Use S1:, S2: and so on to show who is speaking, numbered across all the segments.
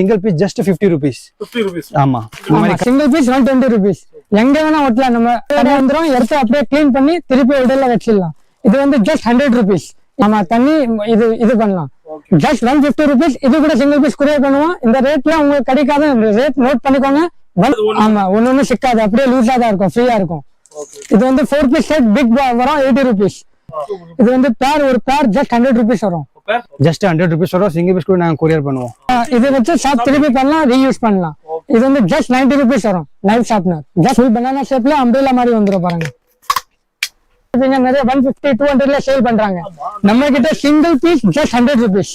S1: Single piece just fifty rupees ஆமா.
S2: Single piece one twenty rupees எங்க வேணா ஒட்டலாம் நம்ம. கடை வந்துரும் எடுத்து அப்படியே க்ளீன் பண்ணி திருப்பி இடையில வச்சிடலாம். இது வந்து ஜஸ்ட் ஹண்ட்ரட் ருபீஸ் ஆமா தண்ணி இது இது பண்ணலாம். ஜஸ்ட் ஒன் பிப்டி ருபீஸ் இது கூட சிங்கிள் பீஸ் குரியர் பண்ணுவோம். இந்த ரேட்ல உங்களுக்கு கிடைக்காத. ரேட் நோட் பண்ணிக்கோங்க. ஆமா ஒன்னு ஒண்ணு சிக்காது. அப்படியே லூஸா தான் இருக்கும் ஃப்ரீயா இருக்கும். இது வந்து ஃபோர் பீஸ் செட் பிக் வரும் எயிட்டி ருபீஸ் இது வந்து பேர் ஒரு பேர் ஜஸ்ட் ஹண்ட்ரட் ருபீஸ் வரும்.
S1: ஜஸ்ட் ஹண்ட்ரட் ருபீஸ் வரும் சிங்கிள் பீஸ் கூட நாங்க கொரியர் பண்ணுவோம்.
S2: இது வச்சு ஷாப் திருப்பி பண்ணலாம் ரீயூஸ் பண்ணலாம். இது வந்து ஜஸ்ட் 90 ருபீஸ் வரும் knife sharpener just full banana ஷேப்ல அம்பிரேலா மாதிரி வந்துரும் பாருங்க. நிறைய ஒன் பிப்டி டூ ஹண்ட்ரட்ல சேல் பண்றாங்க. நம்ம கிட்ட single piece just hundred rupees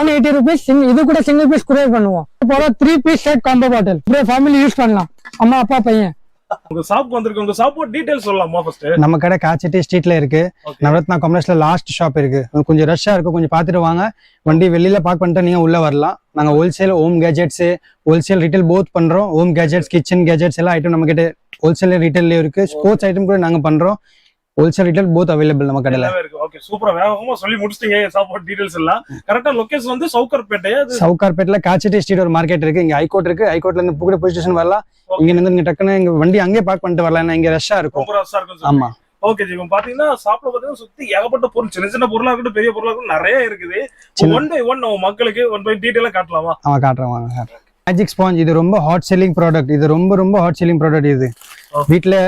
S2: one eighty rupees இது கூட சிங்கிள் பீஸ் குரியர் பண்ணுவோம். Three piece combo bottle family use பண்ணலாம். அம்மா அப்பா பையன்.
S3: உங்க ஷாப் வந்திருக்கு உங்க ஷாப்போட டீடைல்ஸ் சொல்லலாமா ஃபர்ஸ்ட்
S1: நம்ம கடை காய்ச்சிட்டி ஸ்ட்ரீட்ல இருக்கு. நவரத்னா காம்ப்ளெக்ஸ்ல லாஸ்ட் ஷாப் இருக்கு. கொஞ்சம் ரஷ்ஷா இருக்கு கொஞ்சம் பார்த்துட்டு வாங்க. வண்டி வெளியில பார்க் பண்ணிட்டு நீங்க உள்ள வரலாம். நாங்க wholesale home gadgets wholesale retail both பண்றோம். ஹோம் கேஜெட்ஸ் கிச்சன் கேஜெட்ஸ் எல்லா ஐட்டம் நம்ம கிட்ட ஹோல்சேல் ரீட்டைல்ல இருக்கு. ஸ்போர்ட்ஸ் ஐட்டம் கூட நாங்க பண்றோம். ஹோல்சேல் ரீட்டைல் போத் அவைலபிள் நம்ம கடையில.
S3: ஓகே சூப்பரா வேகமா சொல்லி முடிச்சிட்டீங்க. ஷாப்போட டீடைல்ஸ் எல்லாம். கரெக்டா லொகேஷன் வந்து சவுக்கர்பேட்டை அது
S1: சவுகார்பேட்ல காய்ச்சிட்டி ஸ்ட்ரீட் ஒரு மார்க்கெட் இருக்கு. இங்க ஹைகோர்ட் இருக்கு. ஹைகோர்ட்ல இருந்து புகட போலீஸ் ஸ்டேஷன் வரலாம். இங்க இருந்து நீங்க டக்குன்னு இங்க வண்டி அங்கேயே பார்க் பண்ணிட்டு வரலாம். ஏன்னா இங்க ரஷ்ஷா இருக்கும். ஆமா.
S3: ஓகே ஜி. இப்போ பாத்தீங்கன்னா ஷாப்ல பாத்தீங்கன்னா சுத்தி ஏகப்பட்ட பொருள் சின்ன சின்ன பொருளா இருக்கட்டும் பெரிய பொருளா இருக்கட்டும் நிறைய இருக்குது. ஒன் பை ஒன் நம்ம மக்களுக்கு ஒன் பை டீடைலா காட்டலாமா?
S1: அவன் காட்டுறேன் வாங்க மேஜிக் ஸ்பாஞ்ச் இது ரொம்ப ஹாட் செல்லிங் ப்ராடக்ட் இது ரொம்ப ரொம்ப ஹாட் செல்லிங் ப்ராடக்ட் இது.
S3: Okay.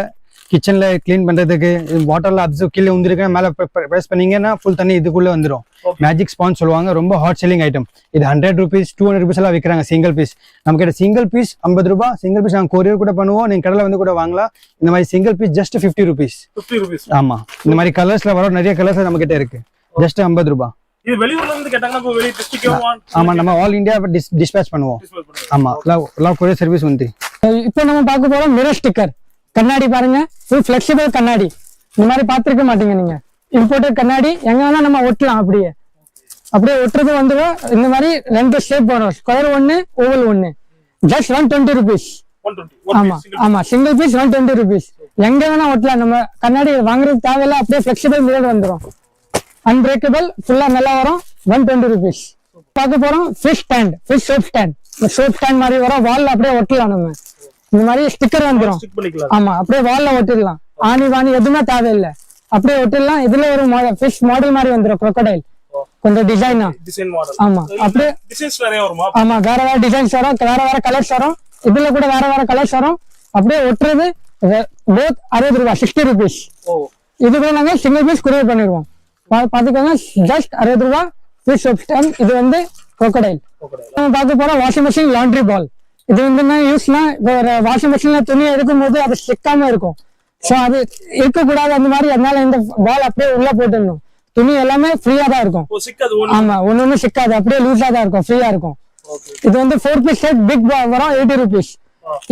S1: கிச்சன்ல க்ளீன் பண்றதுக்கு வாட்டர்ல அப்சர்வ் கீழே வந்துருக்கு மேல ப்ரெஸ் பண்ணீங்கன்னா ஃபுல் தண்ணி இதுக்குள்ள வந்துரும்.
S3: Okay.
S1: மேஜிக் ஸ்பாஞ்ச் சொல்லுவாங்க. ரொம்ப ஹாட் செல்லிங் ஐட்டம் இது hundred rupees two hundred rupees எல்லாம் விற்கிறாங்க சிங்கிள் பீஸ் நம்ம கிட்ட சிங்கிள் பீஸ் ஐம்பது ரூபாய் சிங்கிள் பீஸ் நாங்கள் கொரியர் கூட பண்ணுவோம். நீங்க கடையில் வந்து கூட வாங்கலாம். இந்த மாதிரி single piece just fifty rupees
S3: fifty rupees
S1: ஆமா. இந்த மாதிரி கலர்ஸ்ல வர நிறைய கலர்ஸ் நம்ம கிட்ட இருக்கு ஜஸ்ட் ஐம்பது ரூபாய்
S3: இது வெளியூர்ல இருந்து கேட்டாங்கன்னா இப்போ வெளிய டிஸ்ட்ரிக்ட்
S1: ஆமா நம்ம ஆல் இந்தியா டிஸ்பேச் பண்ணுவோம். ஆமா எல்லாம் கொரியர் சர்வீஸ் வந்து
S2: இப்போ நம்ம பார்க்க போறோம் மிரர் ஸ்டிக்கர் கண்ணாடி பாருங்க. ஃபுல் ஃபிளெக்சிபிள் கண்ணாடி. இந்த மாதிரி பார்த்திருக்க மாட்டீங்க நீங்க. இம்போர்ட்டட் கண்ணாடி எங்க வேணா நம்ம ஒட்டலாம் அப்படியே. அப்படியே ஒட்டுறது வந்துடும் இந்த மாதிரி ரெண்டு ஷேப் வரும். ஸ்கொயர் ஒன்னு ஓவல் ஒன்னு ஜஸ்ட் ஒன் டுவெண்ட்டி ருபீஸ் ஆமா ஆமா single piece one twenty rupees எங்க வேணா ஒட்டலாம். நம்ம கண்ணாடி வாங்குறது தேவையில்ல. அப்படியே ஃபிளெக்சிபிள் மிரர் வந்துடும் அன்பிரேக்கபிள் ஃபுல்லா நல்லா வரும். ஒன் டுவெண்ட்டி ருபீஸ் பார்க்க போறோம். Fish stand fish soap stand soap stand மாதிரி வரும். வால்ல அப்படியே ஒட்டலாம் நம்ம. இந்த மாதிரி ஸ்டிக்கர் வந்துடும் ஆமா அப்படியே வால்ல ஒட்டிடலாம். ஆணி வாணி எதுவுமே தேவையில்லை. அப்படியே ஒட்டிடலாம். இதுல ஒரு ஃபிஷ் மாடல் மாதிரி வந்துடும் crocodile. கொஞ்சம் டிசைனா ஆமா அப்படியே ஆமா வேற வேற டிசைன்ஸ் வரும் வேற வேற கலர்ஸ் வரும். இதுல கூட வேற வேற கலர்ஸ் வரும். அப்படியே ஒட்டுறது போத் அறுபது ரூபாய் சிக்ஸ்டி ருபீஸ் இது கூட நாங்க சிங்கிள் பீஸ் குரியர் பண்ணிடுவோம். பாத்துக்கோங்க ஜஸ்ட் அறுபது ரூபாய் ஃபிஷ் சோப் ஸ்டாண்ட் இது வந்து
S3: ஓகே
S2: நம்ம பார்க்க போறோம் வாஷிங் மிஷின் லாண்ட்ரி பால் இது வந்து என்ன யூஸ்னா இப்போ ஒரு வாஷிங் மிஷின்ல துணி எடுக்கும் போது அது ஸ்டிக்காம இருக்கும். ஸோ அது இருக்கக்கூடாது அந்த மாதிரி அதனால இந்த பால் அப்படியே உள்ள போட்டுடணும். துணி எல்லாமே ஃப்ரீயா தான் இருக்கும். ஆமா ஒண்ணு. ஒண்ணு சிக்காது. அப்படியே லூஸா தான் இருக்கும் ஃப்ரீயா இருக்கும். இது வந்து ஃபோர் பீஸ் செட் பிக் வரும் எயிட்டி ருபீஸ்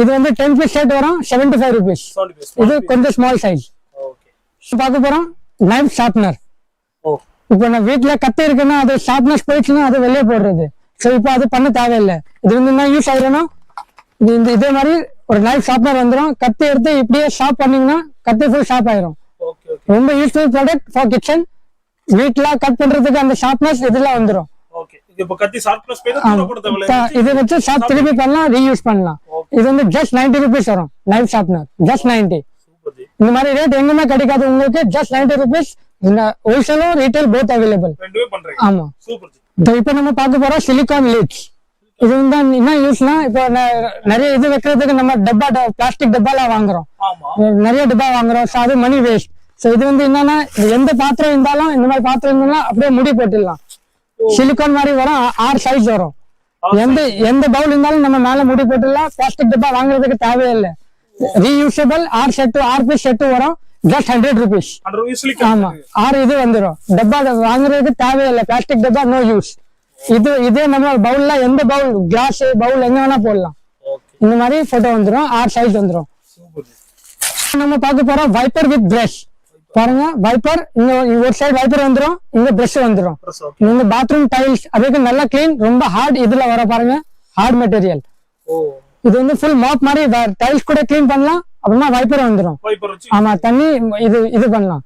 S2: இது வந்து டென் பீஸ் செட் வரும் செவன்டி ஃபைவ் ருபீஸ் இது கொஞ்சம் ஸ்மால் சைஸ் பார்க்க போறோம். நைஃப் ஷார்ப்னர் இப்போ நான் வீட்ல கத்தி இருக்குன்னா அது ஷார்ப்னஸ் போயிடுச்சுன்னா அது வெளியே போடுறது. ஸோ இப்போ அது பண்ண தேவையில்லை. இது வந்து என்ன யூஸ் ஆகுதுன்னா இந்த இதே மாதிரி ஒரு நைஃப் ஷார்ப்னர் வந்துடும் கத்தி எடுத்து இப்படியே ஷார்ப் பண்ணீங்கன்னா கத்தி ஃபுல் ஷார்ப் ஆயிரும். ரொம்ப யூஸ்ஃபுல் ப்ராடக்ட் ஃபார் கிச்சன் வீட்ல கட் பண்றதுக்கு அந்த ஷார்ப்னஸ் இதெல்லாம் வந்துடும்
S3: இது
S2: வச்சு ஷார்ப் திருப்பி பண்ணலாம் ரீயூஸ் பண்ணலாம். இது வந்து ஜஸ்ட் நைன்டி ருபீஸ் வரும் நைஃப் ஷார்ப்னர் ஜஸ்ட் நைன்டி இந்த மாதிரி ரேட் எங்குமே கிடைக்காது உங்களுக்கு. ஜஸ்ட் நைன்டி ருபீஸ் ஹோல்சேலும் ரீட்டைல் போத் அவைலபிள் ஆமா. இப்போ நம்ம பார்க்க போறோம் சிலிகான் லிட்ஸ் இது வந்து என்ன யூஸ்னா இப்போ நிறைய இது வைக்கிறதுக்கு நம்ம டப்பா பிளாஸ்டிக் டப்பாலாம் வாங்குறோம். நிறைய டப்பா வாங்குறோம். ஸோ அது மணி வேஸ்ட் ஸோ இது வந்து என்னன்னா எந்த பாத்திரம் இருந்தாலும் இந்த மாதிரி பாத்திரம் இருந்தாலும் அப்படியே முடி போட்டுடலாம். சிலிகான் மாதிரி வரும். ஆறு சைஸ் வரும். எந்த எந்த பவுல் இருந்தாலும் நம்ம மேல முடி போட்டுடலாம். பிளாஸ்டிக் டப்பா வாங்குறதுக்கு தேவையில்லை. ரீயூசபிள் ஆறு செட்டு ஆறு பீஸ் செட்டு வரும். ஜஸ்ட் ஹண்ட்ரட் ருபீஸ் ஆமா. ஆறு இது வந்துரும். டப்பா வாங்குறதுக்கு தேவையில்லை. பிளாஸ்டிக் டப்பா நோ யூஸ் இது இதே நம்ம பவுல்ல எந்த பவுல் கிளாஸ் பவுல் எங்க வேணா போடலாம். இந்த மாதிரி போட்டோ வந்துரும் ஆறு சைஸ்
S3: ஜி
S2: நம்ம பார்க்க போறோம் வைப்பர் வித் பிரஷ் பாருங்க வைப்பர் இங்க ஒரு சைடு வைப்பர் வந்துரும் இங்க பிரஷ்
S3: ஓகே
S2: இந்த பாத்ரூம் டைல்ஸ் அதுக்கு நல்லா க்ளீன் ரொம்ப ஹார்ட் இதுல வர பாருங்க ஹார்ட் மெட்டீரியல் இது வந்து ஃபுல் மாப் மாதிரி டைல்ஸ் கூட க்ளீன் பண்ணலாம் அப்புறமா வைப்பர்
S3: வச்சு
S2: ஆமா தண்ணி இது இது பண்ணலாம்.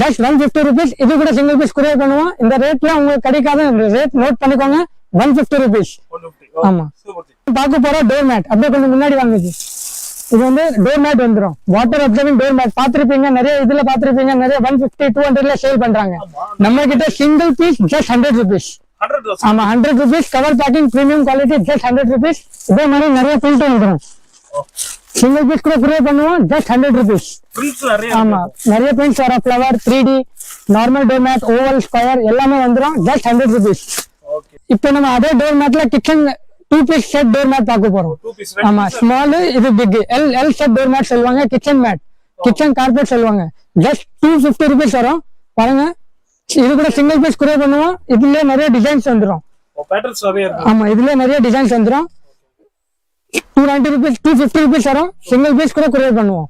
S2: ஜஸ்ட் ஒன் பிப்டி ருபீஸ் இது கூட சிங்கிள் பீஸ் குரியர் பண்ணுவோம். இந்த ரேட்ல உங்களுக்கு கிடைக்காத ரேட் நோட் பண்ணிக்கோங்க. ஒன் ஃபிஃப்டி ருபீஸ் ஆமா. பார்க்க போற டோர் மேட் அப்படியே கொஞ்சம் முன்னாடி வாங்குச்சு இது வந்து டோர் மேட் வந்துரும். வாட்டர் அப்சர்விங் டோர் மேட் பாத்திருப்பீங்க நிறைய இதுல பாத்திருப்பீங்க நிறைய ஒன் பிப்டி டூ ஹண்ட்ரட்ல சேல் பண்றாங்க. நம்ம கிட்ட single piece just hundred rupees ஆமா hundred rupees cover packing premium quality just hundred rupees இதே மாதிரி நிறைய பிரிண்ட் வந்துடும் சிங்கிள் பீஸ் கூட ப்ரே பண்ணுவோம். ஜஸ்ட் ஹண்ட்ரட் ருபீஸ் ஆமா. நிறைய பிரிண்ட்ஸ் வர flower three D normal doormat oval square எல்லாமே வந்துடும் ஜஸ்ட் ஹண்ட்ரட் ருபீஸ் இப்போ நம்ம அதே door மேட்ல kitchen two piece set door mat பார்க்க போறோம். ஆமா. ஸ்மால் இது big L L set door mat சொல்லுவாங்க. கிச்சன் மேட் கிச்சன் கார்பெட் சொல்லுவாங்க. ஜஸ்ட் டூ ஃபிஃப்டி ருபீஸ் வரும். பாருங்க. இது கூட சிங்கிள் பீஸ் குரியர் பண்ணுவோம். இதுலயே நிறைய டிசைன்ஸ் வந்துடும்
S3: இருக்கு
S2: ஆமா. இதுலயே நிறைய டிசைன்ஸ் வந்துடும் two ninety rupees two fifty rupees வரும் சிங்கிள் பீஸ் கூட குரியர் பண்ணுவோம்.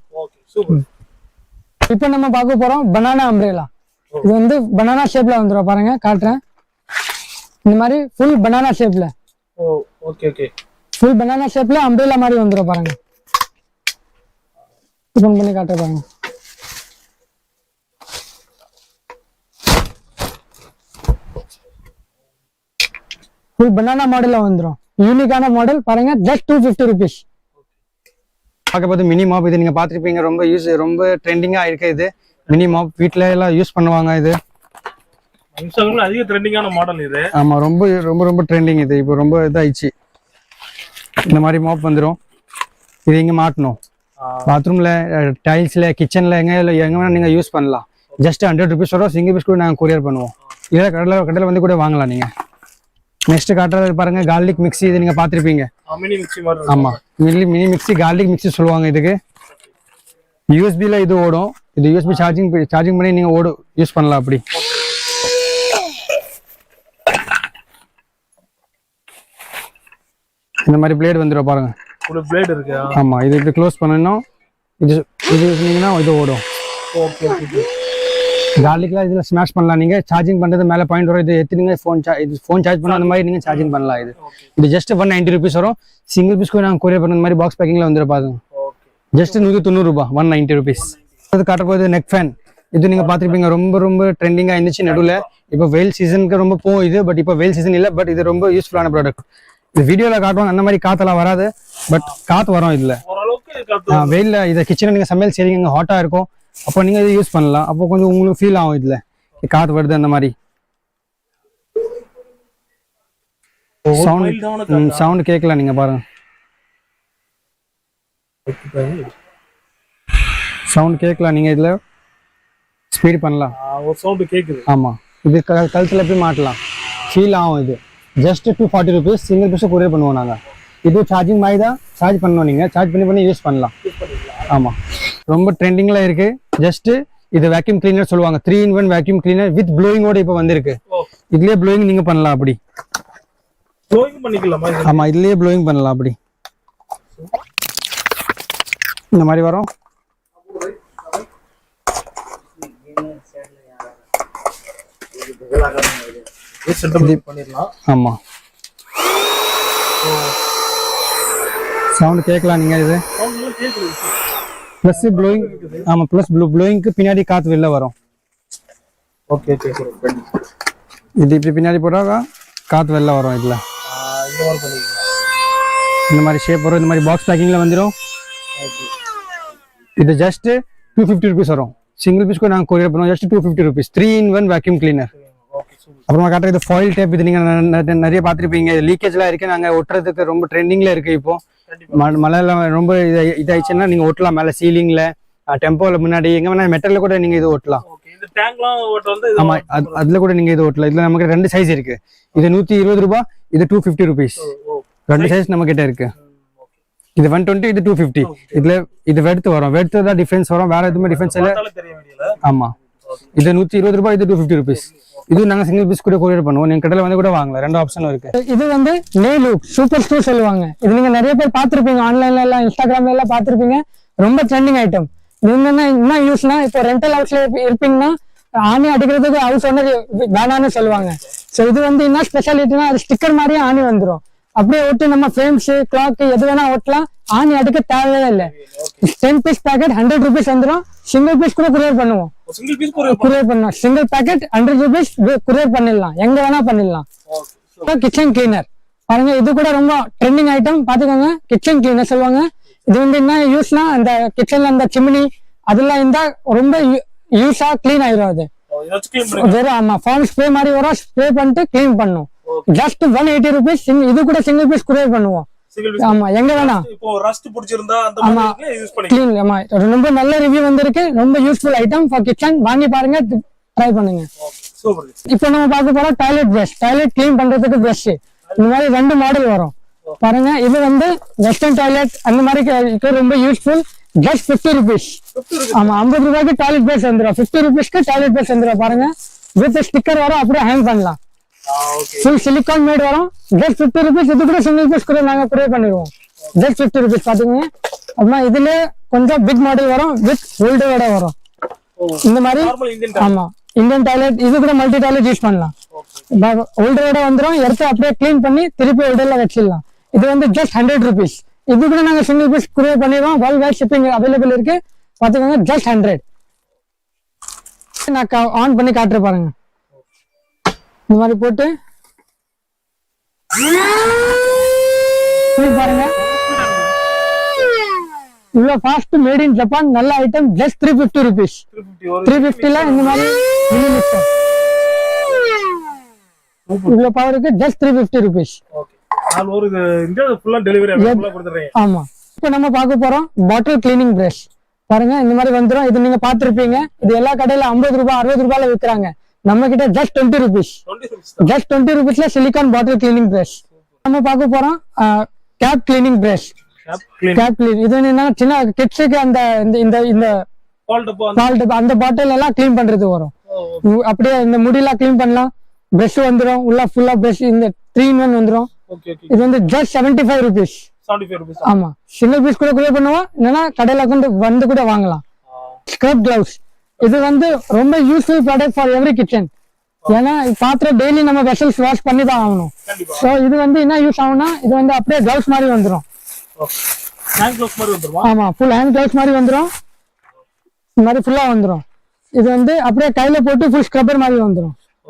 S2: இப்போ நம்ம பார்க்க போறோம் பனானா அம்ரேலா இது வந்து பனானா ஷேப்ல வந்துடும் பாருங்க காட்டுறேன். இந்த மாதிரி ஃபுல் பனானா ஷேப்ல
S3: oh okay okay
S2: full banana ஷேப்ல அம்ரேலா மாதிரி வந்துடும் பாருங்க. ஓபன் பண்ணி காட்டுற பாருங்க. ஃபுல் பனானா மாடல்ல வந்துடும் யூனிக்கான மாடல் பாருங்க ஜஸ்ட் டூ ஃபிஃப்டி ருபீஸ்
S1: பார்க்க பார்த்து மினி மாப் இது நீங்க பார்த்திருப்பீங்க ரொம்ப யூஸ் ரொம்ப ட்ரெண்டிங்கா இருக்கு இது. மினி மாப் வீட்ல எல்லாம் யூஸ் பண்ணுவாங்க இது.
S3: அதிக ட்ரெண்டிங்கான மாடல் இது.
S1: ஆமா ரொம்ப ரொம்ப ரொம்ப ட்ரெண்டிங் இது. இப்போ ரொம்ப இதாயிடுச்சு. இந்த மாதிரி மாப் வந்துடும் இது இங்க மாட்டணும்? பாத்ரூம்ல டைல்ஸ்ல கிச்சன்ல எங்க எங்க வேணா நீங்க யூஸ் பண்ணலாம். ஜஸ்ட் ஹண்ட்ரட் ருபீஸ் வரும் சிங்கிள் பீஸ் கூட நாங்கள் கொரியர் பண்ணுவோம். இல்லை கடையில் கடையில் வந்து கூட வாங்கலாம் நீங்க. நெக்ஸ்ட் காட்டுறது பாருங்க கார்லிக் மிக்ஸி இது நீங்க
S3: இருக்கு.
S1: ஆமா. Mini mini mixie garlic mixie சொல்லுவாங்க இதுக்கு. யூஎஸ்பியில் இது ஓடும். இது யூஎஸ்பி சார்ஜிங் சார்ஜிங் பண்ணி நீங்க ஓடு யூஸ் பண்ணலாம் அப்படி. இந்த மாதிரி பிளேட் வந்துடும் பாருங்க.
S3: ஒரு பிளேட் இருக்கு?
S1: ஆமா இது இப்படி க்ளோஸ் பண்ணணும். இது இது சொன்னீங்கன்னா இது ஓடும்.
S3: ஓகே ஓகே
S1: கார்லிக்லாம் இதில் ஸ்மாஷ் பண்ணலாம். நீங்க சார்ஜிங் பண்றது மேலே பாயிண்ட் வரும். இது எத்தனைங்க? ஃபோன் இது ஃபோன் சார்ஜ் பண்ண அந்த மாதிரி நீங்க சார்ஜிங் பண்ணலாம் இது. இது ஜஸ்ட் ஒன் நைன்டி ருபீஸ் வரும். சிங்கிள் பீஸ்க்கு நாங்கள் கொரியர் பண்ண மாதிரி பாக்ஸ் பேக்கிங்ல வந்துடும் பாருங்க. ஜஸ்ட் நூற்றி தொண்ணூறு ரூபாய் ஒன் நைன்டி ருபீஸ் அது காட்ட போகுது நெக் ஃபேன் இது நீங்க பார்த்திருப்பீங்க ரொம்ப ரொம்ப ட்ரெண்டிங்காக இருந்துச்சு நடுவில். இப்போ வெயில் சீசனுக்கு ரொம்ப போகும் இது பட் இப்போ வெயில் சீசன் இல்லை பட் இது ரொம்ப யூஸ்ஃபுல்லான ப்ராடக்ட் இது வீடியோவில் காட்டுவாங்க அந்த மாதிரி காத்தெல்லாம் வராது பட் காத்து வரும் இதுல. வெயிலில் இதை கிச்சனில் நீங்கள் சமையல் செய்றீங்க ஹாட்டாக இருக்கும். அப்போ நீங்கள் இதை யூஸ் பண்ணலாம். அப்போ கொஞ்சம் உங்களுக்கு ஃபீல் ஆகும் இதில். காற்று வருது அந்த மாதிரி. சவுண்ட் சவுண்ட் கேட்கல நீங்கள் பாருங்க. சவுண்ட் கேட்கலாம் நீங்கள் இதில் ஸ்பீட் பண்ணலாம்.
S3: சவுண்ட் கேக்குது.
S1: ஆமாம் இது க கழுத்தில் போய் மாட்டலாம். ஃபீல் ஆகும் இது. Just two forty rupees single பீஸை கொரியர் பண்ணுவோம் நாங்கள் இது சார்ஜிங் மாதிரி தான் சார்ஜ் பண்ணணும் நீங்கள் சார்ஜ் பண்ணி பண்ணி யூஸ் பண்ணலாம். ஆமாம் ரொம்ப ட்ரெண்டிங்கில் இருக்கு. ஜஸ்ட் இது வேக்யூம் கிளீனர் சொல்லுவாங்க. Three in one vacuum cleaner with ப்ளோயிங்கோட இப்போ வந்திருக்கு. இதுலேயே ப்ளோயிங் நீங்கள் பண்ணலாம் அப்படி? ஆமாம் இதுலேயே ப்ளோயிங் பண்ணலாம் அப்படி. இந்த மாதிரி வரும். ஆமாம் சவுண்ட் கேட்கலாம் நீங்கள் இது. ப்ளஸ் ப்ளோயிங் ஆமாம் ப்ளஸ் ப்ளூ ப்ளோயிங்க்கு பின்னாடி காற்று வெளில வரும்.
S3: ஓகே ஓகே
S1: இது இப்படி பின்னாடி போட்டால் காற்று வெளில வரும் இதில்.
S3: இந்த மாதிரி
S1: ஷேப் வரும் இந்த மாதிரி பாக்ஸ் பேக்கிங்கில் வந்துடும் இது ஜஸ்ட் டூ ஃபிஃப்டி ருபீஸ் வரும். சிங்கிள் பீஸ்க்கு நாங்கள் கொரியர் பண்ணுவோம் just two fifty rupees three in one vacuum cleaner அப்புறமா காட்டுற இது ஃபாயில் டேப் இது நீங்கள் நிறைய பார்த்துருப்பீங்க. லீக்கேஜ்லாம் இருக்கு. நாங்கள் ஒட்டுறதுக்கு ரொம்ப ட்ரெண்டிங்கில் இருக்கு இப்போ.
S3: கண்டிப்பா.
S1: ம- மழைலாம் ரொம்ப இது இதாயிடுச்சுன்னா நீங்கள் ஒட்டலாம் மேலே சீலிங்கில் டெம்போவில் முன்னாடி எங்கே வேணா மெட்டலில் கூட நீங்கள் இது ஒட்டலாம்
S3: ஓகே. இந்த டேங்க்லாம் ஓட்ட வந்து இது
S1: ஆமாம் அது அதில் கூட நீங்கள் இது ஒட்டலாம் இதில் நமக்கு ரெண்டு சைஸ் இருக்கு. இது நூற்றி இருபது ரூபாய் இது டூ ஃபிஃப்டி ருபீஸ் ரெண்டு சைஸ் நம்ம கிட்ட இருக்கு. இது ஒன் டுவெண்ட்டி இது டூ ஃபிஃப்டி இதுல இது வெடுத்து வரும். வெடுத்து தான் டிஃபரன்ஸ் வரும். வேற எதுவுமே டிஃபரன்ஸ் இல்லை. ஆமா. இது நூத்தி இருபது ரூபாய் இது டூ ஃபிஃப்டி ருபீஸ் இது நாங்க சிங்கிள் பீஸ் கூட கொரியர் பண்ணுவோம். நீங்க கடையில் வந்து கூட வாங்கலாம். ரெண்டு ஆப்ஷனும் இருக்கு.
S2: இது வந்து நெய்லூக் சூப்பர் ஸ்டோர் சொல்லுவாங்க. இது நீங்க நிறைய பேர் பார்த்திருப்பீங்க. ஆன்லைன்ல எல்லாம் இன்ஸ்டாகிராம்ல எல்லாம் பாத்திருப்பீங்க ரொம்ப ட்ரெண்டிங் ஐட்டம் இது என்ன யூஸ்னா இப்போ ரெண்டல் ஹவுஸ்ல இருப்பீங்கன்னா ஆணி அடிக்கிறதுக்கு ஹவுஸ் ஓனர் வேணான்னு சொல்லுவாங்க. ஸோ இது வந்து என்ன ஸ்பெஷாலிட்டினா அது ஸ்டிக்கர் மாதிரியே ஆணி வந்துரும். அப்படியே ஒட்டி நம்ம ஃப்ரேம்ஸ் கிளாக் எது வேணா ஒட்டலாம். ஆணி அடிக்க தேவையே இல்லை. Ten piece packet hundred rupees வந்துரும். சிங்கிள் பீஸ் கூட கொரியர் பண்ணுவோம்.
S3: சிங்கிள் பீஸ்
S2: குரியர் பண்ணலாம். Single packet hundred rupees courier பண்ணிடலாம். எங்க வேணா பண்ணிடலாம். கிச்சன் கிளீனர் பாருங்க இது கூட ரொம்ப ட்ரெண்டிங் ஐட்டம் பாத்துக்கோங்க கிச்சன் கிளீனர் சொல்லுவாங்க. இது வந்து என்ன யூஸ்னா அந்த கிச்சன்ல அந்த சிம்னி அதெல்லாம் இருந்தா ரொம்ப யூஸா க்ளீன் ஆயிரும் அது. வெறும் ஆமா ஃபார்ம் ஸ்ப்ரே மாதிரி வரும் ஸ்ப்ரே பண்ணிட்டு க்ளீன் பண்ணும். ஜஸ்ட் ஒன் எயிட்டி ருபீஸ் இது கூட சிங்கிள் பீஸ் குரியர் பண்ணுவோம். ஆமா எங்க வேணா
S3: இப்போ ரஸ்ட் பிடிச்சிருந்தா அந்த
S2: ஆமா.
S3: மாதிரி யூஸ் பண்ணிக்கலாம்.
S2: க்ளீன் ஆமா. ரொம்ப நல்ல ரிவ்யூ வந்திருக்கு. ரொம்ப யூஸ்ஃபுல் ஐட்டம் ஃபார் கிச்சன் வாங்கி பாருங்க ட்ரை பண்ணுங்க.
S3: சூப்பர்
S2: இப்போ நம்ம பார்க்க போறோம் டாய்லெட் பிரஷ் டாய்லெட் க்ளீன் பண்றதுக்கு பிரஷ் இந்த மாதிரி ரெண்டு மாடல் வரும். பாருங்க இது வந்து வெஸ்டர்ன் டாய்லெட் அந்த மாதிரி ரொம்ப யூஸ்ஃபுல் ஜஸ்ட் ஃபிஃப்டி ருபீஸ் ஆமா ஐம்பது ரூபாய்க்கு டாய்லெட் பிரஷ் வந்துடும் ஃபிஃப்டி ருபீஸ்க்கு டாய்லெட் பிரஷ் வந்துடும் பாருங்க. வித் ஸ்டிக்கர் வரும் அப்படியே ஹேங் பண்ணலாம். ஃபுல் சிலிக்கான் மேட் வரும். ஜஸ்ட் ஃபிஃப்டி ருபீஸ் இது கூட சிங்கிள் பீஸ் கூட நாங்க ப்ரே பண்ணிடுவோம். ஜஸ்ட் ஃபிஃப்டி ருபீஸ் பாத்தீங்க அப்புறமா இதுல கொஞ்சம் பிக் மாடல் வரும் வித் ஹோல்டரோட வரும். இந்த மாதிரி ஆமா. இந்தியன் டாய்லெட் இது கூட மல்டி டாய்லெட் யூஸ் பண்ணலாம். ஹோல்டரோட வந்துரும் எடுத்து அப்படியே க்ளீன் பண்ணி திருப்பி ஹோல்டர்ல வச்சிடலாம். இது வந்து ஜஸ்ட் ஹண்ட்ரட் ருபீஸ் இது கூட நாங்க சிங்கிள் பீஸ் குரியர் பண்ணிடுவோம். வேர்ல்ட் வைட் ஷிப்பிங் அவைலபிள் இருக்கு. பாத்துக்கோங்க ஜஸ்ட் ஹண்ட்ரட் நான் ஆன் பண்ணி காட்டுற பாருங்க. இந்த மாதிரி போட்டு. பாருங்க. இவ்வளவு ஃபாஸ்ட் மேட் இன் ஜப்பான் நல்ல item just three fifty rupees
S3: three
S2: ஃபிஃப்டில இந்த மாதிரி. இவ்வளவு பவருக்கு ஜஸ்ட் த்ரீ ஃபிஃப்டி ருபீஸ் ஆமா. இப்போ நம்ம பார்க்க போறோம் பாட்டில் கிளீனிங் பிரஷ் பாருங்க இந்த மாதிரி வந்துரும். இது நீங்க பார்த்திருப்பீங்க. இது எல்லா கடையில ஐம்பது ரூபாய் அறுபது ரூபாயில விற்கிறாங்க. நம்ம கிட்ட just twenty rupees just twenty ருபீஸ்ல silicone bottle cleaning brush நம்ம பார்க்க போறோம் cap cleaning brush cap clean இது என்னன்னா சின்ன கிட்ஸுக்கு அந்த இந்த- இந்த
S3: அந்த
S2: பாட்டில் எல்லாம் க்ளீன் பண்றது வரும். அப்படியே இந்த முடியெல்லாம் க்ளீன் பண்ணலாம். பிரஷ் வந்துரும். உள்ள ஃபுல்லா பிரஷ் இந்த த்ரீ இன் ஒன்
S3: ஓகே
S2: இது வந்து ஜஸ்ட் செவன்டி ஃபைவ் ருபீஸ் ஆமா. சிங்கிள் பீஸ் கூட கூட பண்ணுவோம். இல்லைன்னா கடையில கொண்டு வந்து கூட வாங்கலாம். ஸ்கர்ட் கிளவுஸ் இது வந்து ரொம்ப useful product for every kitchen ஏன்னா பாத்திரம் டெய்லி நம்ம வெசல்ஸ் வாஷ் பண்ணி தான் ஆகணும் ஸோ இது வந்து என்ன யூஸ் ஆகும்னா இது வந்து அப்படியே கிளவுஸ் மாதிரி வந்துருமா. ஆமா ஃபுல் ஹேண்ட் கிளவுஸ் மாதிரி வந்துரும். இந்த மாதிரி ஃபுல்லா வந்துரும். இது வந்து அப்படியே கையில போட்டு ஃபுல் ஸ்க்ரப்பர் மாதிரி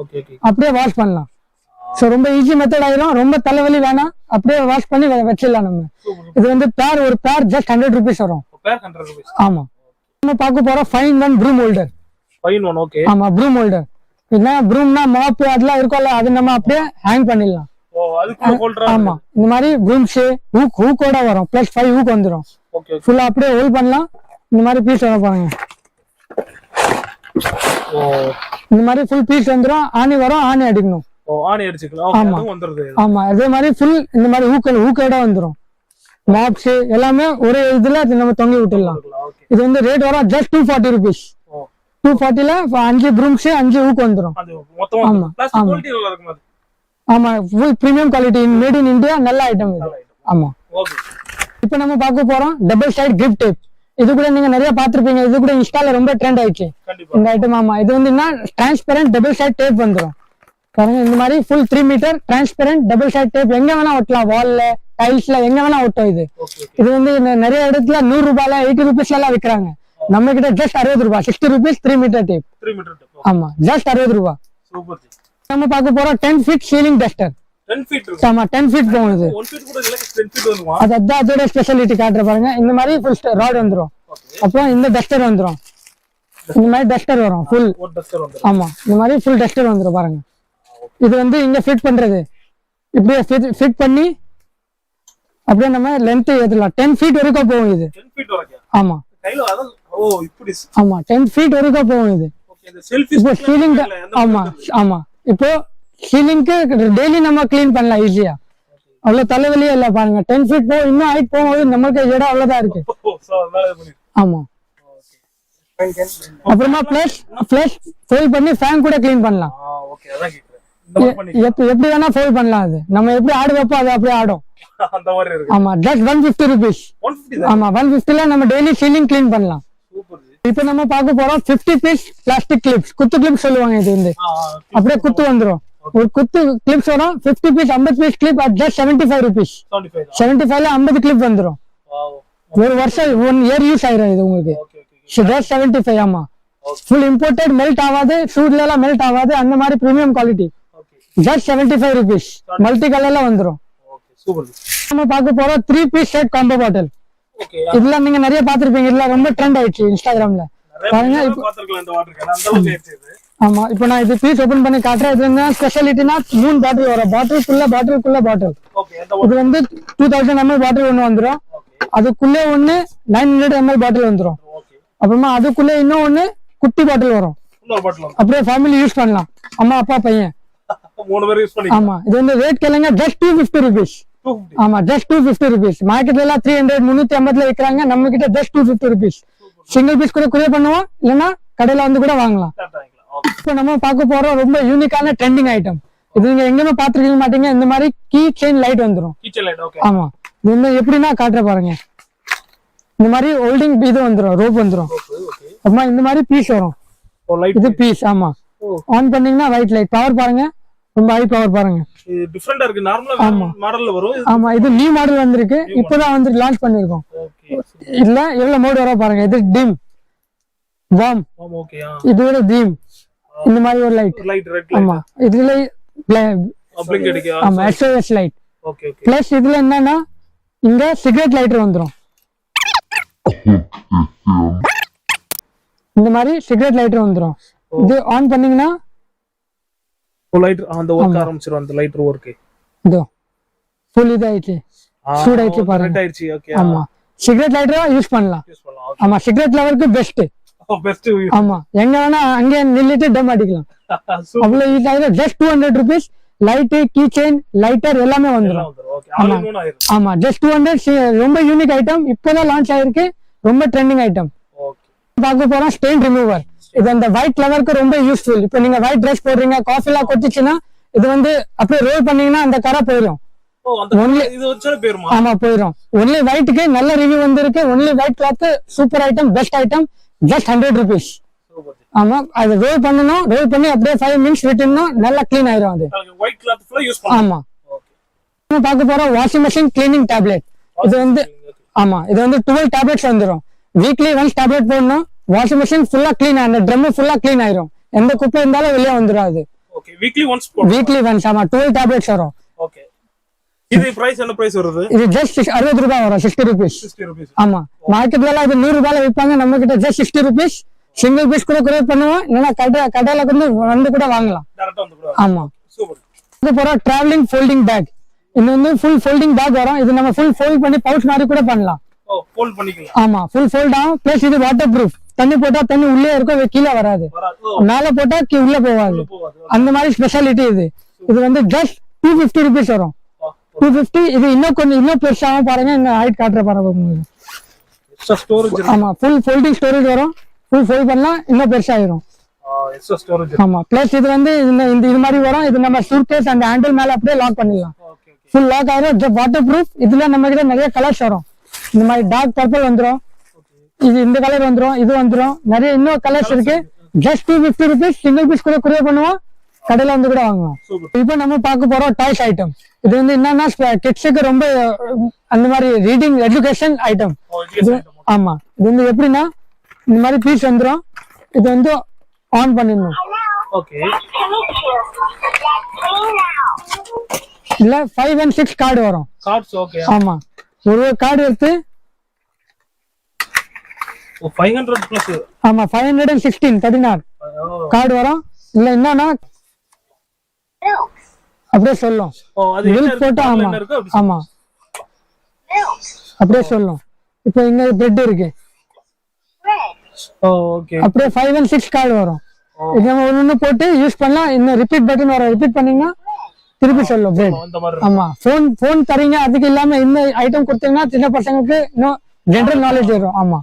S3: ஓகே
S2: அப்படியே வாஷ் பண்ணலாம். ஸோ ரொம்ப ஈஸி மெத்தட் ஆயிரும். ரொம்ப தலைவலி வேணாம். அப்படியே வாஷ் பண்ணி வச்சிடலாம் நம்ம. இது வந்து பேர் ஒரு பேர் ஜஸ்ட் ஹண்ட்ரட் ருபீஸ் வரும். ஆமா. நம்ம பார்க்க போறோம் fine one broom holder
S3: fine one okay
S2: ஆமா ப்ரூம் ஹோல்டர் என்ன ப்ரூம்னா மாப்பு அதெல்லாம் இருக்கும்ல அது நம்ம அப்படியே ஹேங் பண்ணிடலாம்.
S3: ஓ அதுக்குள்ள ஹோல்டரா
S2: ஆமா இந்த மாதிரி ப்ரூம்ஸ் ஹூக் ஹூக்கோட வரும். ப்ளஸ் ஃபைவ் ஹூக் வந்துடும் ஃபுல்லா அப்படியே ஹோல்ட் பண்ணலாம். இந்த மாதிரி பீஸ் வர பாருங்க.
S3: ஓ.
S2: இந்த மாதிரி ஃபுல் பீஸ் வந்துடும் ஆணி வரும் ஆணி அடிக்கணும்.
S3: ஓ ஆணி அடிச்சுக்கலாம். வந்துருது.
S2: ஆமா அதே மாதிரி ஃபுல் இந்த மாதிரி ஹூக்கல் ஹூக்கோட வந்துடும் மாப்ஸ் எல்லாமே ஒரே இதுல நம்ம தொங்கி விட்டுடலாம். இது வந்து ரேட் வரும் just two forty rupees two ஃபார்ட்டில அஞ்சு ப்ரூம்ஸ் அஞ்சு ஹூக் வந்துடும் ஆமா, ஆமா. ஆமா full premium quality made in India நல்ல ஐட்டம் இது. ஆமா. இப்போ நம்ம பார்க்க போறோம் டபுள் சைடு கிரிப் டேப் இது கூட நீங்க நிறைய பார்த்திருப்பீங்க. இது கூட இன்ஸ்டால ரொம்ப ட்ரெண்ட் ஆயிடுச்சு. இந்த ஐட்டம் ஆமா. இது வந்து என்ன? டிரான்ஸ்பெரண்ட் டபுள் சைட் டேப் வந்துடும் பாருங்க இந்த மாதிரி full three metre transparent double side tape எங்க வேணா ஒட்டலாம் வால்ல டைல்ஸ்ல எங்க வேணா ஒட்டும் இது. இது வந்து நிறைய இடத்துல நூறு ரூபாயில எயிட்டி ருபீஸ்ல எல்லாம் விற்கிறாங்க நம்ம கிட்ட ஜஸ்ட் அறுபது ரூபாய் sixty rupees three metre tape ஆமா ஜஸ்ட் அறுபது ரூபாய் நம்ம பார்க்க போறோம் டென் ஃபீட் சீலிங் டஸ்டர் ஆமா டென் ஃபீட் போகுது அது அதான் அதோட ஸ்பெஷாலிட்டி காட்டுற பாருங்க. இந்த மாதிரி ஃபுல் ராட் வந்துரும்.
S3: ஓகே
S2: அப்புறம் இந்த டஸ்டர் வந்துரும். இந்த மாதிரி டஸ்டர் வரும் ஃபுல் ஆமா இந்த மாதிரி ஃபுல் டஸ்டர் வந்துரும் பாருங்க. இது வந்து இங்க ஃபிட் பண்றது. இப்படியே ஃபிட் பண்ணி அப்படியே நம்ம லென்த் ஏத்தலாம். டென் ஃபீட் வரைக்கும் போகும் இது. ஆமா. ஆமா டென் ஃபீட் வரைக்கும் போகும் இது. இப்போ சீலிங் ஆமா ஆமா. இப்போ சீலிங்க்கு டெய்லி நம்ம க்ளீன் பண்ணலாம் ஈஸியா அவ்வளவு தலைவலியே இல்ல பாருங்க. டென் ஃபீட் போ இன்னும் ஹைட் போகும்போது நமக்கு இடம் அவ்வளவுதான் இருக்கு. ஆமா. அப்புறமா பிளஸ் பிளஸ் ஃபோல்ட் பண்ணி ஃபேன் கூட க்ளீன் பண்ணலாம். எப்படி வேணா ஃபோல்ட் பண்ணலாம் அது. நம்ம எப்படி ஆடு வைப்போம் அது அப்படியே ஆடும்.
S3: அந்த மாதிரி இருக்கு.
S2: ஆமா ஜஸ்ட் ஒன் ஃபிஃப்டி ருபீஸ் ஆமா ஒன் ஃபிஃப்டில நம்ம டெய்லி சீலிங் க்ளீன் பண்ணலாம். இப்போ நம்ம பார்க்க போறோம் 50 பீஸ் பிளாஸ்டிக் கிளிப்ஸ் குத்து கிளிப்ஸ் சொல்லுவாங்க இது வந்து. அப்படியே குத்து வந்துரும். ஒரு குத்து கிளிப்ஸ் வரும் 50 piece 50 piece clip at just seventy five rupees
S3: seventy
S2: ஃபைவ்ல ஐம்பது கிளிப் வந்துரும். ஒரு வருஷம் ஒன் இயர் யூஸ் ஆயிரும் இது உங்களுக்கு. ஜஸ்ட் செவன்டி ஃபைவ் ஆமா. ஃபுல் இம்போர்ட்டட் மெல்ட் ஆகாது சூட்ல எல்லாம் மெல்ட் ஆகாது அந்த மாதிரி premium quality just seventy five rupees multi கலர்ல வந்துரும்.
S3: சூப்பர்
S2: நம்ம பார்க்க போறோம் three piece set combo bottle
S3: okay
S2: இதுல நீங்க நிறைய பாத்திருப்பீங்க ரொம்ப ட்ரெண்ட் ஆயிடுச்சு இன்ஸ்டாகிராம்ல பாருங்க
S3: நிறைய பாத்துருக்கலாம் இந்த வாட்டர் கேன் அந்த அளவுக்கு ஆயிடுச்சு இது.
S2: ஆமா இப்போ நான் இது பீஸ் ஓபன் பண்ணி காட்டுறேன். இது என்ன ஸ்பெஷாலிட்டினா மூணு பாட்டில் வரும். பாட்டிலுக்குள்ள பாட்டிலுக்குள்ள பாட்டில் இது வந்து டூ தௌசண்ட் எம்எல் பாட்டில் ஒன்று வந்துரும்.
S3: ஓகே
S2: அதுக்குள்ளே ஒன்று நைன் ஹண்ட்ரட் எம்எல் பாட்டில் வந்துரும்.
S3: ஓகே
S2: அப்புறமா அதுக்குள்ளே இன்னும் ஒன்று குட்டி பாட்டில் வரும். அப்படியே ஃபேமிலி யூஸ் பண்ணலாம். அம்மா அப்பா பையன்.
S3: மூணு பேர் யூஸ் பண்ணி
S2: ஆமா இது வந்து ரேட் கேளுங்க. ஜஸ்ட் டூ ஃபிஃப்டி ருபீஸ் ஆமா ஜஸ்ட் டூ ஃபிஃப்டி ருபீஸ் மார்க்கெட்ல எல்லாம் த்ரீ ஹண்ட்ரட் முந்நூத்தி ஐம்பதுல விற்கிறாங்க நம்ம கிட்ட just two fifty rupees single piece கூட குரியர் பண்ணுவோம். இல்லைன்னா கடையில வந்து கூட வாங்கலாம். இப்போ நம்ம பார்க்க போறோம் ரொம்ப யூனிக்கான ட்ரெண்டிங் ஐட்டம் இது நீங்க எங்கேயுமே பார்த்துருக்க மாட்டீங்க. இந்த மாதிரி கீ செயின் லைட்
S3: ஓகே
S2: ஆமா. இது வந்து எப்படின்னா காட்டுற பாருங்க. இந்த மாதிரி ஹோல்டிங் இது வந்துரும். ரோப் வந்துரும்.
S3: ஓகே
S2: அப்புறமா இந்த மாதிரி பீஸ் வரும்.
S3: லைட்
S2: இது பீஸ் ஆமா. ஆன் பண்ணீங்கன்னா ஒயிட் லைட் பவர் பாருங்க. ரொம்ப ஹை பவர் பாருங்க.
S3: இது டிஃபரெண்டா இருக்கு. நார்மலா மாடல்ல வரும். இது
S2: ஆமா இது நியூ மாடல் வந்திருக்கு. இப்பதான் வந்து லான்ச் பண்ணிருக்கோம். இதுல எவ்வளவு மோடு வர பாருங்க. இது டிம்
S3: ஆ.
S2: இது விட தீம் இந்த மாதிரி ஒரு லைட்
S3: லைட் ரெட்
S2: ஆமா. இதுல ஆமா SOS light
S3: okay okay
S2: plus இதுல என்னன்னா இங்க சிகரெட் லைட்டர் வந்துரும். இந்த மாதிரி சிகரெட் லைட்டர் வந்துரும். இது ஆன் பண்ணீங்கன்னா
S3: லைட் அந்த ஒர்க் ஆரம்பிச்சிரும் அந்த லைட் ஒர்க்
S2: இதோ ஃபுல் இதாயிடுச்சு. சூடாயிடுச்சு பாருங்க.
S3: ரெட் ஆயிடுச்சு ஓகே
S2: ஆமா. சிகரெட் லைட்டரா யூஸ் பண்ணலாம்.
S3: யூஸ் பண்ணலாம்
S2: ஆமா சிகரெட் லெவலுக்கு பெஸ்ட்
S3: பெஸ்ட்
S2: ஆமா. எங்க வேணா அங்கே நின்னுட்டு டம் அடிக்கலாம். அவ்வளவு ஈஸி ஆயிடும் just two hundred rupees light key chain lighter எல்லாமே வந்துடும் ஆமா. ஜஸ்ட் டூ ஹண்ட்ரட் ரொம்ப யூனிக் ஐட்டம் இப்போதான் லான்ச் ஆயிருக்கு. ரொம்ப ட்ரெண்டிங் ஐட்டம்
S3: ஓகே
S2: பார்க்க போறோம் ஸ்டெயின் ரிமூவர் இது அந்த ஒயிட் ஃபிளவருக்கு ரொம்ப யூஸ்ஃபுல் இப்போ நீங்க ஒயிட் ட்ரெஸ் போடுறீங்க காஃபி எல்லாம் கொட்டிச்சுன்னா இது வந்து அப்படியே ரோல் பண்ணீங்கன்னா அந்த கரை போயிடும் ஆமா போயிடும் ஒன்லி ஒயிட்டுக்கு நல்ல ரிவ்யூ வந்திருக்கு. Only white cloth super item best item just hundred rupees ஆமா அது ரோல் பண்ணணும் ரோல் பண்ணி அப்படியே ஃபைவ் மினிட்ஸ் விட்டுணும் நல்லா க்ளீன் ஆயிரும் அது. ஆமா. பார்க்க போறோம் வாஷிங் மிஷின் கிளீனிங் டேப்லெட் இது வந்து ஆமா இது வந்து டுவெல் டேப்லெட்ஸ் வந்துரும். வீக்லி ஒன்ஸ் டேப்லெட் போடணும். வாஷிங் மிஷின் ஃபுல்லா க்ளீன் அந்த ட்ரம் ஃபுல்லா க்ளீன் ஆயிரும். எந்த குப்பை இருந்தாலும் வெளியே அது
S3: ஓகே வீக்லி ஒன்ஸ் போடுறோம்
S2: வீக்லி ஒன்ஸ் ஆமா டுவெல் டேப்லெட்ஸ் வரும்.
S3: ஓகே இது பிரைஸ் என்ன பிரைஸ் வருது?
S2: இது ஜஸ்ட் அறுபது ரூபாய் வரும் சிக்ஸ்டி ருபீஸ்
S3: 60 ரூபீஸ்
S2: ஆமா. மார்க்கெட்ல எல்லாம் இது நூறு விற்பாங்க நம்ம கிட்ட just sixty rupees single piece கூட குறைய பண்ணுவோம் இல்லைன்னா கடை கடையில வந்து வந்து கூட வாங்கலாம். ஆமா. இது போறோம் டிராவலிங் ஃபோல்டிங் பேக் இது வந்து ஃபுல் ஃபோல்டிங் பேக் வரும். இது நம்ம ஃபுல் ஃபோல்ட் பண்ணி பவுச் மாதிரி கூட பண்ணலாம்.
S3: பண்ணிக்கலாம்.
S2: ஆமா ஃபுல் ஃபோல்ட் ஆகும். பிளஸ் இது வாட்டர் ப்ரூஃப் தண்ணி போட்டா தண்ணி உள்ளே இருக்கும் கீழே வராது. மேல போட்டா உள்ள போகாது அந்த மாதிரி ஸ்பெஷாலிட்டி இது. இது வந்து ஜஸ்ட் டூ ஃபிஃப்டி ருபீஸ் வரும். டூ ஃபிஃப்டி இது இன்னும் கொஞ்சம் இன்னும் பெருசாகவும் பாருங்க இந்த ஹைட் காட்டுற பாருங்க உங்களுக்கு. ஆமா ஃபுல் ஃபோல்டிங் ஸ்டோரேஜ் வரும். ஃபுல் ஃபோல்ட் பண்ணலாம் இன்னும் பெருசாயிரும். ஆமா பிளஸ் இது வந்து இந்த இந்த இது மாதிரி வரும். இது நம்ம சூட்கேஸ் அந்த ஹேண்டில் மேல அப்படியே லாக் பண்ணிடலாம். ஃபுல் லாக் ஆயிரும். வாட்டர் ப்ரூஃப் இதுல நம்ம கிட்ட நிறைய கலர்ஸ் வரும். இந்த மாதிரி டார்க் பர்பிள் வந்துரும். இது இந்த கலர் வந்துரும் இது வந்துரும். நிறைய இன்னும் கலர்ஸ் இருக்கு. Just two fifty rupees single piece கூட குறைய பண்ணுவோம். கடையில வந்து கூட வாங்குவோம். இப்போ நம்ம பார்க்க போறோம் டாய்ஸ் ஐட்டம் இது வந்து என்னன்னா கிட்ஸுக்கு ரொம்ப அந்த மாதிரி ரீடிங் எஜுகேஷன் ஐட்டம் ஆமா. இது வந்து எப்படின்னா இந்த மாதிரி பீஸ் வந்துரும். இது வந்து ஆன் பண்ணிடணும். இல்ல ஃபைவ் அண்ட் சிக்ஸ் கார்டு வரும். ஆமா. ஒரு கார்டு எடுத்து
S3: ஓ 500 பிளஸ்
S2: ஆமா ஃபைவ் ஹண்ட்ரட் அண்ட் சிக்ஸ்டீன் பதினாறு. கார்டு வரும். இல்ல என்னன்னா அப்படியே சொல்லும். மில்க் போட்டா
S3: இருக்கு?
S2: ஆமா ஆமா. அப்படியே சொல்லும். இப்போ இங்க பிரெட் இருக்கு.
S3: ஓ ஓகே
S2: அப்படியே ஃபைவ் அண்ட் சிக்ஸ் கார்டு வரும். இது நம்ம ஒன்று போட்டு யூஸ் பண்ணலாம். இன்னும் ரிப்பீட் பட்டன் வரும் ரிப்பீட் பண்ணீங்கன்னா திருப்பி சொல்லும் பிரெட் ஆமா ஃபோன் ஃபோன் தரீங்க அதுக்கு இல்லாம இந்த ஐட்டம் கொடுத்தீங்கன்னா சின்ன பசங்களுக்கு இன்னும் ஜென்ரல் நாலேஜ் வரும். ஆமா.